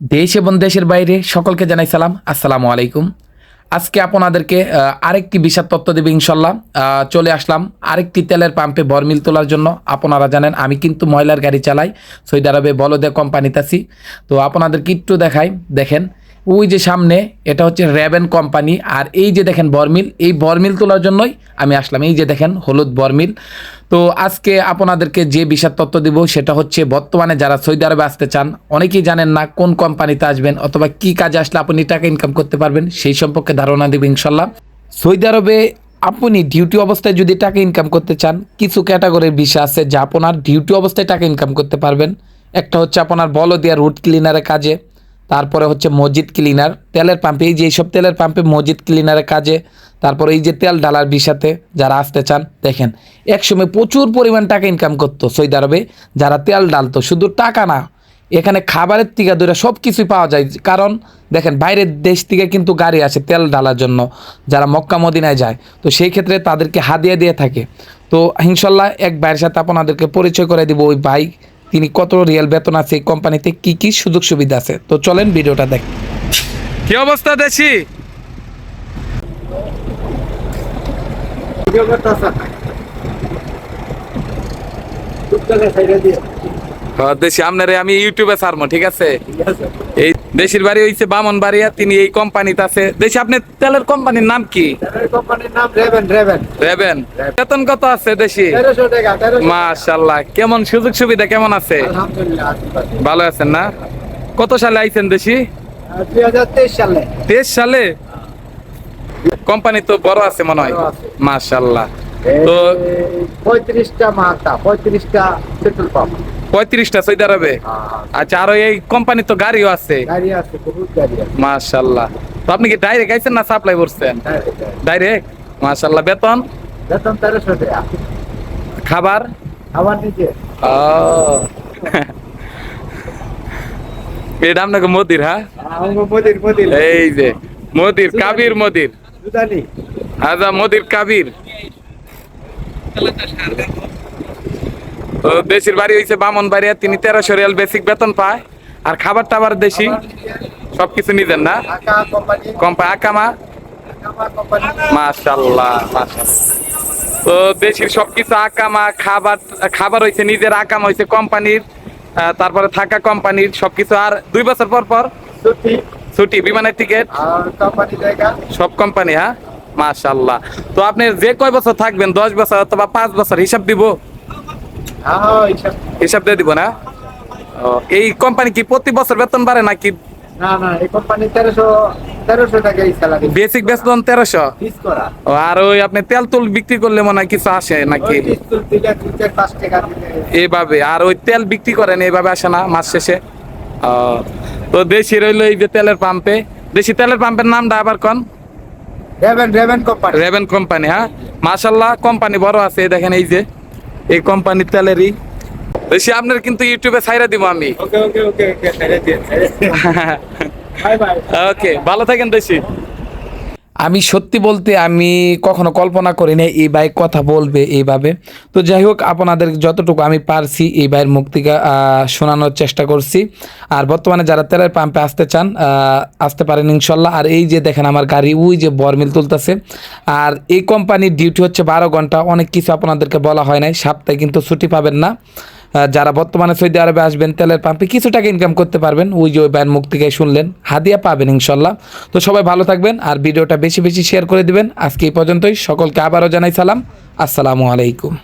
দেশ এবং দেশের বাইরে সকলকে জানাই সালাম। আসসালামু আলাইকুম। আজকে আপনাদেরকে আরেকটি বিশাল তত্ত্ব দেবে ইনশাল্লাহ। চলে আসলাম আরেকটি তেলের পাম্পে বরমিল তোলার জন্য। আপনারা জানেন, আমি কিন্তু ময়লার গাড়ি চালাই সৌদি আরবে বলদে কোম্পানিতে আছি। তো আপনাদেরকে একটু দেখাই, দেখেন। ওই যে সামনে, এটা হচ্ছে র্যাবেন কোম্পানি আর এই যে দেখেন বরমিল, এই বরমিল তোলার জন্যই আমি আসলাম। এই যে দেখেন, হলুদ বরমিল। তো আজকে আপনাদেরকে যে বিশাল তথ্য দিব, সেটা হচ্ছে বর্তমানে যারা সৌদি আরবে আসতে চান, অনেকেই জানেন না কোন কোম্পানিতে আসবেন অথবা কি কাজে আসলে আপনি টাকা ইনকাম করতে পারবেন, সেই সম্পর্কে ধারণা দেব ইনশাল্লাহ সৌদি আরবে আপনি ডিউটি অবস্থায় যদি টাকা ইনকাম করতে চান, কিছু ক্যাটাগরির বিষয় আছে যা আপনার ডিউটি অবস্থায় টাকা ইনকাম করতে পারবেন। একটা হচ্ছে আপনার বলদিয়া রুট ক্লিনারের কাজে তারপরে হচ্ছে মসজিদ ক্লিনার, তেলের পাম্পে, এই যে এইসব তেলের পাম্পে মসজিদ ক্লিনারের কাজে, তারপরে এই যে তেল ডালার বিষাতে যারা আসতে চান, দেখেন, একসময় প্রচুর পরিমাণ টাকা ইনকাম করতো সৌদি আরবে, যারা তেল ডালতো শুধু টাকা না, এখানে খাবারের থেকে দূরে সব কিছুই পাওয়া যায়, কারণ দেখেন, বাইরের দেশ থেকে কিন্তু গাড়ি আসে তেল ডালার জন্য, যারা মক্কা মদিনায় যায়, তো সেই ক্ষেত্রে তাদেরকে হাদিয়া দিয়ে থাকে। তো ইনশাল্লাহ এক ভাইয়ের সাথে আপনাদেরকে পরিচয় করে দিব, ওই ভাই তিনি কত রিয়েল বেতন আছে এই কোম্পানিতে কি কি সুযোগ সুবিধা আছে? তো চলেন ভিডিওটা দেখ। কি অবস্থা দেশি? দেশি আপনারে আমি ইউটিউবে ছাড়বো ঠিক আছে? এই দেশির বাড়ি হইছে বামন বাড়িয়া তিনি এই কোম্পানিতে আছে। দেশি আপনি তেলের কোম্পানির নাম কি? কোম্পানির নাম রেবেন বেতন কত আছে দেশি? তেরোশো মাশাল্লাহ কেমন সুযোগ সুবিধা কেমন আছে? ভালো। আছেন না? কত সালে আইছেন দেশি? সালে। তেইশ সালে? কোম্পানি তো বড় আছে মনে হয়। মাশাল্লাহ তো পঁয়ত্রিশটা মালটা পঁয়ত্রিশটা পেট্রোল পাম্প। পঁয়ত্রিশটা সৌদি আরবে? আচ্ছা আর এই কোম্পানি তো গাড়িও আছে। মাশাল্লাহ তো আপনি কি ডাইরেক্ট আইছেন না সাপ্লাই করছেন। ডাইরেক্ট মাশাল্লাহ বেতন? বেতন তেরোশো টাকা খাবার? আমার নিজে। ও। এটা আপনাকে মোদির হ্যাঁ? মোদির মোদির। এই যে মোদির কাবির মোদির। আজা মোদির কাবির। দেশের বাড়ি হইছে বামন বাড়িয়া তিনি তেরোশো রিয়াল বেসিক বেতন পায় আর খাবার টাবার দেশি সবকিছু নিজের না? কোম্পানি কম্পা আকামা? মাশাল্লাহ তো দেশের সবকিছু আকামা খাবার খাবার হইছে নিজের আকাম হইছে কোম্পানির তারপরে থাকা কোম্পানির সবকিছু আর দুই বছর পর পর? ছুটি। বিমানের টিকিট? সব কোম্পানি হ্যাঁ? মাশাল্লাহ। তো আপনি যে কয় বছর থাকবেন দশ বছর অথবা পাঁচ বছর হিসাব দিব? হিসাব দিয়ে দিব না? এই কোম্পানি কি প্রতি বছর বেতন বাড়ে নাকি? না না এই কোম্পানি তেরোশো তেরোশো টাকা স্যালারি বেসিক বেতন তেরোশো? আর ওই আপনি তেল তুল বিক্রি করলে মনে হয় কিছু আসে নাকি? এইভাবে আর ওই তেল বিক্রি করেন এইভাবে আসে না মাস শেষে? ও, তো দেশি রইল এই যে তেলের পাম্পে দেশি তেলের পাম্পের নামটা আবার কোন? Raven Raven company Raven company হ্যাঁ? মাশাল্লাহ কোম্পানি বড় আছে দেখেন এই যে। এই কোম্পানির তেলেরই। বেশি আপনার কিন্তু ইউটিউবে ছাইরা দিব আমি। ওকে ওকে ওকে ওকে ছেড়ে দিয়ে বাই বাই ওকে ভালো থাকেন দেশি আমি সত্যি বলতে আমি কখনো কল্পনা করি না এই বাইক কথা বলবে এইভাবে। তো যাই হোক আপনাদের যতটুকু আমি পারছি এই বাইয়ের আহ, শোনানোর চেষ্টা করছি। আর বর্তমানে যারা তেলের পাম্পে আসতে চান আসতে পারেন ইনশাল্লাহ। আর এই যে দেখেন আমার গাড়ি ওই যে বরমিল তুলতেছে। আর এই কোম্পানির ডিউটি হচ্ছে বারো ঘণ্টা। অনেক কিছু আপনাদেরকে বলা হয় নাই সপ্তাহে কিন্তু ছুটি পাবেন না। যারা বর্তমানে সৌদি আরবে আসবেন, তেলের পাম্পে কিছু টাকা ইনকাম করতে পারবেন। ওই যে ওই ব্যান মুখ থেকে শুনলেন, হাদিয়া পাবেন ইনশাল্লাহ। তো সবাই ভালো থাকবেন আর ভিডিওটা বেশি বেশি শেয়ার করে দিবেন। আজকে এই পর্যন্তই। সকলকে আবারও জানাই সালাম। আসসালামু আলাইকুম।